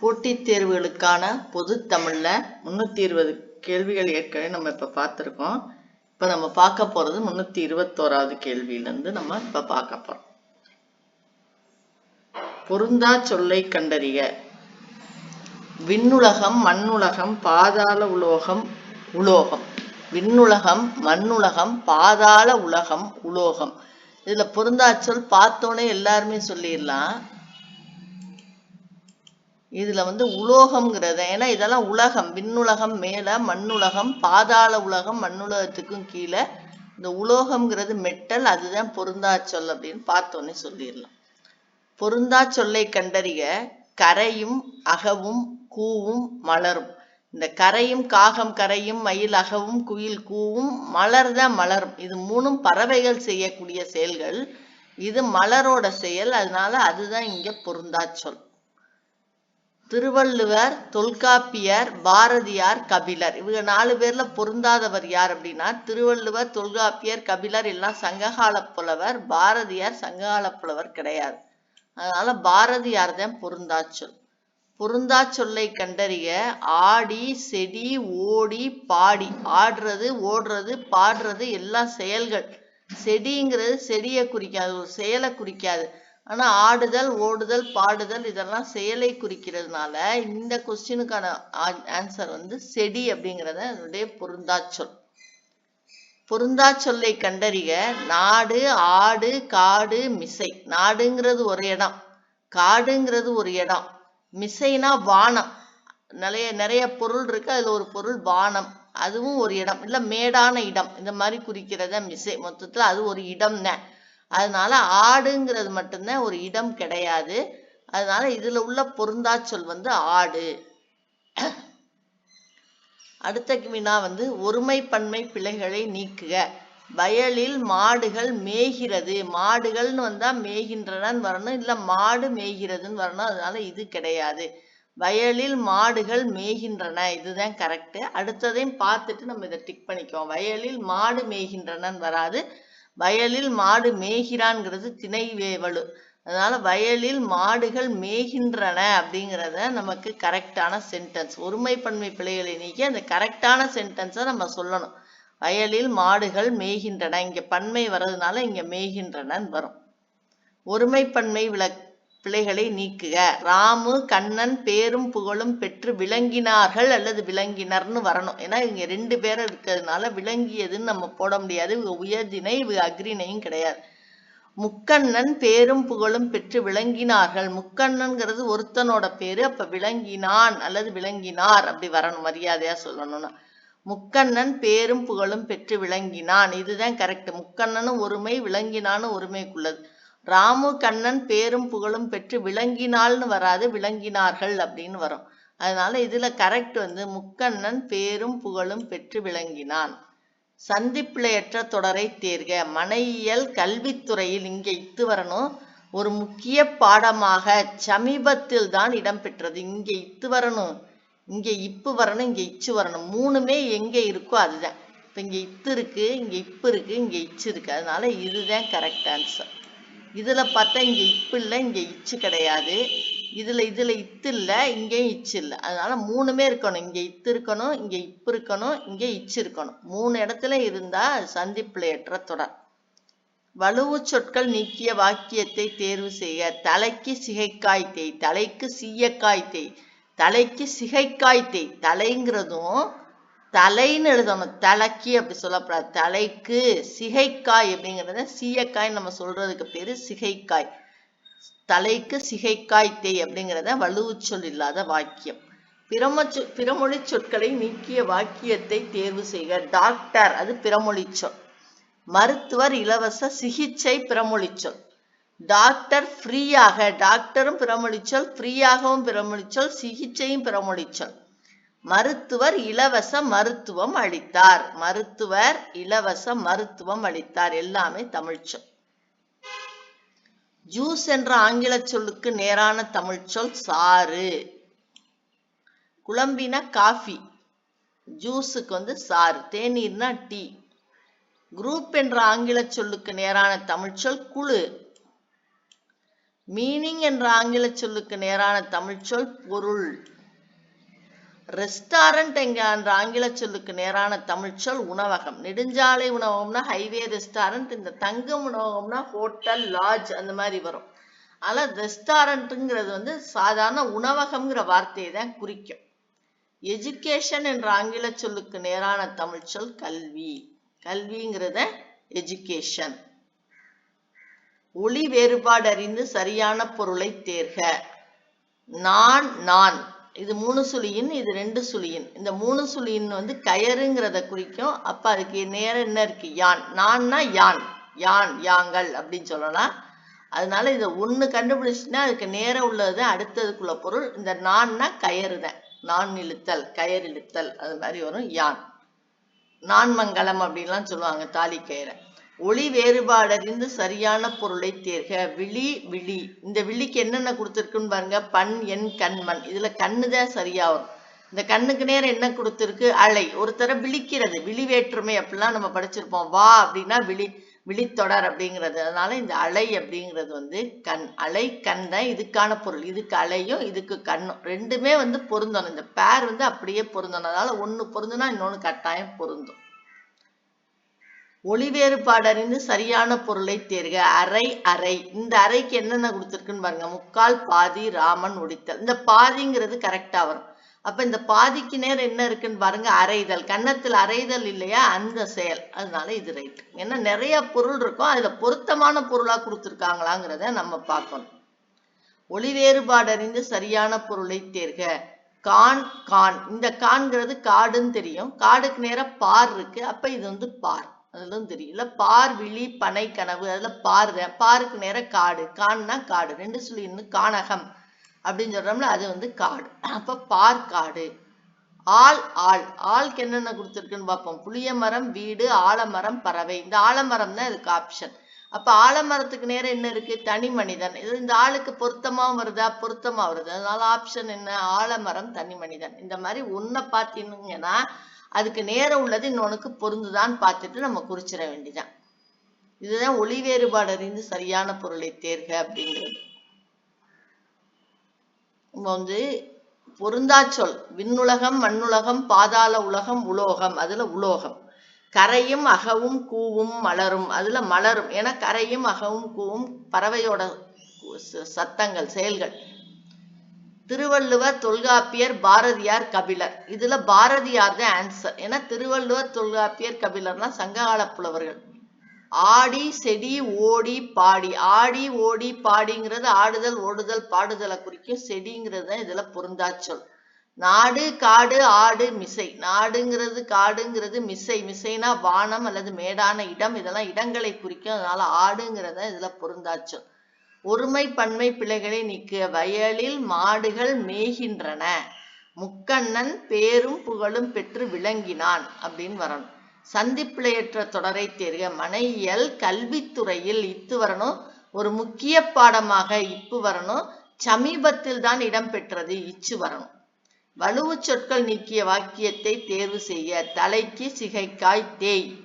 போட்டித் தேர்வுகளுக்கான பொது தமிழ்ல முன்னூத்தி இருபது கேள்விகள் ஏற்கனவே நம்ம இப்ப பார்த்திருக்கோம். இப்ப நம்ம பார்க்க போறது முன்னூத்தி இருபத்தோராவது கேள்வியில இருந்து நம்ம இப்ப பார்க்க போறோம். பொருந்தா சொல்லை கண்டறிய விண்ணுலகம் மண்ணுலகம் பாதாள உலோகம் உலோகம். விண்ணுலகம் மண்ணுலகம் பாதாள உலகம் உலோகம். இதுல பொருந்தா சொல் பார்த்தோன்னே எல்லாருமே சொல்லிடலாம். இதுல வந்து உலோகம்ங்கிறத ஏன்னா இதெல்லாம் உலகம் விண்ணுலகம் மேல மண்ணுலகம் பாதாள உலகம் மண்ணுலகத்துக்கும் கீழே இந்த உலோகம்ங்கிறது மெட்டல் அதுதான் பொருந்தா சொல் அப்படின்னு பார்த்தோன்னே சொல்லிடலாம். பொருந்தா சொல்லை கண்டறிய கரையும் அகவும் கூவும் மலரும். இந்த கரையும் காகம் கரையும் மயில் அகவும் குயில் கூவும் மலர் தான் மலரும். இது மூணும் பறவைகள் செய்யக்கூடிய செயல்கள். இது மலரோட செயல் அதனால அதுதான் இங்க பொருந்தா சொல் திருவள்ளுவர் தொல்காப்பியர் பாரதியார் கபிலர். இவங்க நாலு பேர்ல பொருந்தாதவர் யார் அப்படின்னா திருவள்ளுவர் தொல்காப்பியர் கபிலர் எல்லாம் சங்ககால புலவர் பாரதியார் சங்ககால புலவர் கிடையாது. அதனால பாரதியார் தான் பொருந்தா சொல் பொருந்தா சொல்லை கண்டறிய ஆடி செடி ஓடி பாடி. ஆடுறது ஓடுறது பாடுறது எல்லாம் செயல்கள். செடிங்கிறது செடியை குறிக்காது ஒரு செயலை குறிக்காது. ஆனால் ஆடுதல் ஓடுதல் பாடுதல் இதெல்லாம் செயலை குறிக்கிறதுனால இந்த கொஸ்டினுக்கான ஆன்சர் வந்து செடி அப்படிங்கிறத அதனுடைய பொருந்தாச்சொல். பொருந்தா சொல்லை நாடு ஆடு காடு மிசை. நாடுங்கிறது ஒரு இடம். காடுங்கிறது ஒரு இடம். மிசைனா வானம். நிறைய நிறைய பொருள் இருக்கு. அதுல ஒரு பொருள் வானம். அதுவும் ஒரு இடம். இல்ல மேடான இடம். இந்த மாதிரி குறிக்கிறத மிசை. மொத்தத்துல அது ஒரு இடம் தான் அதனால ஆடுங்கிறது மட்டும்தான் ஒரு இடம் கிடையாது. அதனால இதுல உள்ள பொருந்தா சொல் வந்து ஆடு. அடுத்த வினா வந்து ஒருமை பன்மை பிழைகளை நீக்குக. வயலில் மாடுகள் மேய்கிறது. மாடுகள்னு வந்தா மேய்கின்றனன்னு வரணும் இல்ல மாடு மேய்கிறதுன்னு வரணும் அதனால இது கிடையாது. வயலில் மாடுகள் மேய்கின்றன இதுதான் கரெக்ட் அடுத்ததையும் பார்த்துட்டு நம்ம இதை டிக் பண்ணிக்குவோம். வயலில் மாடு மேய்கின்றனன்னு வராது. வயலில் மாடு மேய்கிறான்ங்கிறது திணை வேவலு. அதனால வயலில் மாடுகள் மேய்கின்றன அப்படிங்கிறத நமக்கு கரெக்டான சென்டென்ஸ் ஒருமை பன்மை பிழைகளை நீக்கி அந்த கரெக்டான சென்டென்ஸை நம்ம சொல்லணும். வயலில் மாடுகள் மேய்கின்றன இங்க பன்மை வர்றதுனால இங்க மேய்கின்றனன்னு வரும். ஒருமை பன்மை பிழைகளை நீக்குக. ராமு கண்ணன் பேரும் புகழும் பெற்று விளங்கினார்கள் அல்லது விளங்கினர்னு வரணும். ஏன்னா இங்க ரெண்டு பேரும் இருக்கிறதுனால விளங்கியதுன்னு நம்ம போட முடியாது. இவங்க உயர்திணை இவங்க அக்ரிணையும் கிடையாது. முக்கண்ணன் பேரும் புகழும் பெற்று விளங்கினார்கள். முக்கண்ணன்கிறது ஒருத்தனோட பேரு. அப்ப விளங்கினான் அல்லது விளங்கினார் அப்படி வரணும் மரியாதையா சொல்லணும்னா. முக்கண்ணன் பேரும் புகழும் பெற்று விளங்கினான். இதுதான் கரெக்ட் முக்கண்ணனும் ஒருமை விளங்கினான்னு ஒருமைக்குள்ளது. ராமு கண்ணன் பேரும் புகழும் பெற்று விளங்கினாள்னு வராது விளங்கினார்கள் அப்படின்னு வரும். அதனால இதுல கரெக்ட் வந்து முக்கண்ணன் பேரும் புகழும் பெற்று விளங்கினான். சந்திப்பிழையற்ற தொடரை தேர்க. மனையியல் கல்வித்துறையில் இங்கே இத்து வரணும். ஒரு முக்கிய பாடமாக சமீபத்தில் தான் இடம்பெற்றது இங்கே இத்து வரணும். இங்கே இப்பு வரணும் இங்கே இச்சு வரணும். மூணுமே எங்கே இருக்கோ அதுதான். இப்போ இங்கே இத்து இருக்கு இங்கே இப்பு இருக்கு இங்கே இச்சு இருக்கு. அதனால இதுதான் கரெக்ட் ஆன்சர் இதுல பார்த்தா இங்க இப்பு இல்லை இங்க இச்சு கிடையாது. இதுல இதுல இத்து இல்ல இங்கேயும் இச்சு இல்லை. அதனால மூணுமே இருக்கணும். இங்க இத்து இருக்கணும் இங்க இப்பு இருக்கணும் இங்கே இச்சு இருக்கணும். மூணு இடத்துல இருந்தா சந்திப்பிழையற்ற தொடர். வலுவு சொற்கள் நீக்கிய வாக்கியத்தை தேர்வு செய்ய தலைக்கு சிகைக்காய் தேய். தலைக்கு சீயக்காய் தேய். தலைக்கு சிகைக்காய் தேய். தலைங்கிறதும் தலைன்னு எழுதணும் தலைக்கு அப்படி சொல்லப்படாது. தலைக்கு சிகைக்காய் அப்படிங்கிறத சீயக்காய் நம்ம சொல்றதுக்கு பேரு சிகைக்காய். தலைக்கு சிகைக்காய் தேய் அப்படிங்கிறத வலுவு சொல் இல்லாத வாக்கியம். பிறம பிறமொழி சொற்களை நீக்கிய வாக்கியத்தை தேர்வு செய்க. டாக்டர் அது பிறமொழி சொல். மருத்துவர் இலவச சிகிச்சை பிறமொழி சொல். டாக்டர் ஃப்ரீயாக. டாக்டரும் பிறமொழி சொல் ஃப்ரீயாகவும் பிறமொழி சொல் சிகிச்சையும் பிறமொழி சொல். மருத்துவர் இலவச மருத்துவம் அளித்தார். மருத்துவர் இலவச மருத்துவம் அளித்தார். எல்லாமே தமிழ்ச்சொல் ஜூஸ் என்ற ஆங்கில சொல்லுக்கு நேரான தமிழ்ச்சொல் சாறு. குழம்பின காஃபி. ஜூஸுக்கு வந்து சாறு. தேநீர்னா டீ. குரூப் என்ற ஆங்கில சொல்லுக்கு நேரான தமிழ்ச்சொல் குழு. மீனிங் என்ற ஆங்கில சொல்லுக்கு நேரான தமிழ்ச்சொல் பொருள். ரெஸ்டாரண்ட் என்ற ஆங்கில சொல்லுக்கு நேரான தமிழ் சொல் உணவகம். நெடுஞ்சாலை உணவகம்னா ஹைவே ரெஸ்டாரண்ட் இந்த தங்கம் உணவகம்னா ஹோட்டல் லாட்ஜ் அந்த மாதிரி வரும். ஆனால் ரெஸ்டாரண்ட்டுங்கிறது வந்து சாதாரண உணவகம்ங்கிற வார்த்தையை தான் குறிக்கும். எஜுகேஷன் என்ற ஆங்கில சொல்லுக்கு நேரான தமிழ் சொல் கல்வி. கல்விங்கிறத எஜுகேஷன் ஒளி வேறுபாடு அறிந்து சரியான பொருளை தேர்க. நான் நான். இது மூணு சுழியின் இது ரெண்டு சுழியின். இந்த மூணு சுழியின் வந்து கயறுங்கிறத குறிக்கும். அப்ப அதுக்கு நேரம் என்ன இருக்கு? யான். நான்னா யான். யான் யாங்கள் அப்படின்னு சொல்லலாம். அதனால இதை ஒண்ணு கண்டுபிடிச்சுன்னா அதுக்கு நேரம் உள்ளது அடுத்ததுக்குள்ள பொருள். இந்த நான்னா கயறு தான் நான் இழுத்தல் கயர் இழுத்தல் அது மாதிரி வரும். யான். நான் மங்கலம் அப்படின்லாம் சொல்லுவாங்க தாலி கயிறை. ஒளி வேறுபாடறிந்து சரியான பொருளை தேர்க. விழி விழி. இந்த விழிக்கு என்னென்ன கொடுத்துருக்குன்னு பாருங்க. பண் எண் கண்மண் இதுல கண்ணு தான் சரியா வரும் இந்த கண்ணுக்கு நேரம் என்ன கொடுத்துருக்கு? அலை. ஒருத்தர விழிக்கிறது. விழி வேற்றுமை அப்படிலாம் நம்ம படிச்சிருப்போம். வா அப்படின்னா விழி விழித்தொடர் அப்படிங்கிறது. அதனால இந்த அலை அப்படிங்கிறது வந்து கண். அலை கண் தான் இதுக்கான பொருள். இதுக்கு அலையும் இதுக்கு கண்ணும். ரெண்டுமே வந்து பொருந்தணும். இந்த பேர் வந்து அப்படியே பொருந்தணும். அதனால ஒண்ணு பொருந்துனா இன்னொன்னு கட்டாயம் பொருந்தும். ஒளி வேறுபாடறிந்து சரியான பொருளை தேர்க. அரை அரை இந்த அறைக்கு என்னென்ன கொடுத்துருக்குன்னு பாருங்க. முக்கால் பாதி ராமன் ஒடித்தல் இந்த பாதிங்கிறது கரெக்டா வரும். அப்ப இந்த பாதிக்கு நேரம் என்ன இருக்குன்னு பாருங்க. அரைதல் கன்னத்தில் அரைதல் இல்லையா? அந்த செயல். அதனால இது ரைட் ஏன்னா நிறைய பொருள் இருக்கும் அதுல பொருத்தமான பொருளா கொடுத்துருக்காங்களாங்கிறத நம்ம பார்க்கணும். ஒளி வேறுபாடறிந்து சரியான பொருளை தேர்க. கான் கான். இந்த கான்கிறது காடுன்னு தெரியும். காடுக்கு நேரம் பார் இருக்கு. அப்ப இது வந்து பார். அதெல்லாம் தெரியும். பார் விழி பனை கனவு அதில் பார் பாருக்கு நேரம் காடு கான்னா காடு ரெண்டு சொல்லி இன்னும் கானகம் அப்படின்னு சொல்கிறோம்ல அது வந்து காடு. அப்ப பார் காடு. ஆள் ஆள். ஆளுக்கு என்னென்ன கொடுத்துருக்குன்னு பார்ப்போம். புளிய மரம் வீடு ஆலமரம் பறவை. இந்த ஆலமரம் தான் இதுக்கு ஆப்ஷன் அப்ப ஆலமரத்துக்கு நேரம் என்ன இருக்கு? தனி மனிதன். இது இந்த ஆளுக்கு பொருத்தமாவும் வருதா? பொருத்தமா வருது. அதனால ஆப்ஷன் என்ன? ஆலமரம் தனி மனிதன். இந்த மாதிரி ஒன்றை பார்த்தீங்கன்னா அதுக்கு நேரம் உள்ளது இன்னொன்னுக்கு பொருந்துதான்னு பார்த்துட்டு நம்ம குறிச்சிட வேண்டியதான் இதுதான் ஒளி வேறுபாடு அறிந்து சரியான பொருளை தேர்க அப்படிங்கிறது. நம்ம வந்து பொருந்தா சொல் விண்ணுலகம் மண்ணுலகம் பாதாள உலகம் உலோகம் அதுல உலோகம். கரையும் அகவும் கூவும் மலரும் அதுல மலரும். ஏன்னா கரையும் அகவும் கூவும் பறவையோட சத்தங்கள் செயல்கள். திருவள்ளுவர் தொல்காப்பியர் பாரதியார் கபிலர். இதுல பாரதியார் தான் ஆன்சர் ஏன்னா திருவள்ளுவர் தொல்காப்பியர் கபிலர்னா சங்ககால புலவர்கள். ஆடி செடி ஓடி பாடி. ஆடி ஓடி பாடிங்கிறது ஆடுதல் ஓடுதல் பாடுதலை குறிக்கும் செடிங்கிறது தான் இதுல பொருந்தா சொல் நாடு காடு ஆடு மிசை. நாடுங்கிறது காடுங்கிறது மிசை. மிசைனா வானம் அல்லது மேடான இடம். இதெல்லாம் இடங்களை குறிக்கும். அதனால ஆடுங்கிறத இதுல பொருந்தாச்சல். ஒருமை பன்மை பிழைகளை நீக்க வயலில் மாடுகள் மேய்கின்றன. முக்கண்ணன் பேரும் புகழும் பெற்று விளங்கினான் அப்படின்னு வரணும். சந்திப்பிழையற்ற தொடரை தேர்க மனையியல் கல்வித்துறையில் இத்து வரணும். ஒரு முக்கிய பாடமாக இப்பு வரணும். சமீபத்தில் தான் இடம்பெற்றது இச்சு வரணும். வலுவு சொற்கள் நீக்கிய வாக்கியத்தை தேர்வு செய்ய தலைக்கு சிகைக்காய் தேய்.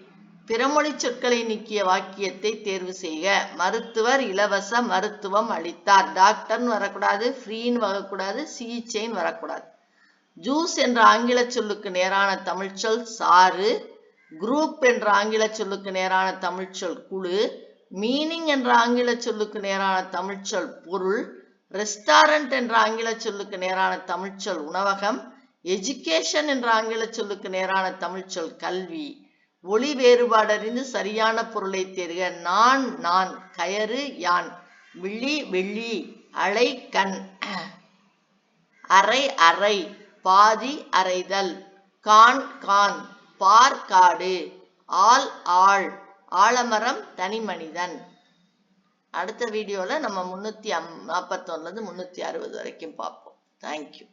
பிறமொழி சொற்களை நீக்கிய வாக்கியத்தை தேர்வு செய்க. மருத்துவர் இலவச மருத்துவம் அளித்தார். டாக்டர்னு வரக்கூடாது ஃப்ரீன்னு வரக்கூடாது சிகிச்சைன்னு வரக்கூடாது. ஜூஸ் என்ற ஆங்கில சொல்லுக்கு நேரான தமிழ்ச்சொல் சாறு. குரூப் என்ற ஆங்கில சொல்லுக்கு நேரான தமிழ்ச்சொல் குழு. மீனிங் என்ற ஆங்கில சொல்லுக்கு நேரான தமிழ்ச்சொல் பொருள். ரெஸ்டாரண்ட் என்ற ஆங்கில சொல்லுக்கு நேரான தமிழ்ச்சொல் உணவகம். எஜுகேஷன் என்ற ஆங்கில சொல்லுக்கு நேரான தமிழ்ச்சொல் கல்வி. ஒளி வேறுபாடறிந்து சரியான பொருளை தேர்க. நான் நான் கயறு யான். விழி வெள்ளி அலை கண். அரை அறை. பாதி அறைதல். கான் கான். பார் காடு. ஆள் ஆள். ஆலமரம் தனி மனிதன். அடுத்த வீடியோவில் நம்ம முந்நூற்றி அம் நாற்பத்தொன்னுலேருந்து முந்நூற்றி அறுபது வரைக்கும் பார்ப்போம். தேங்க்யூ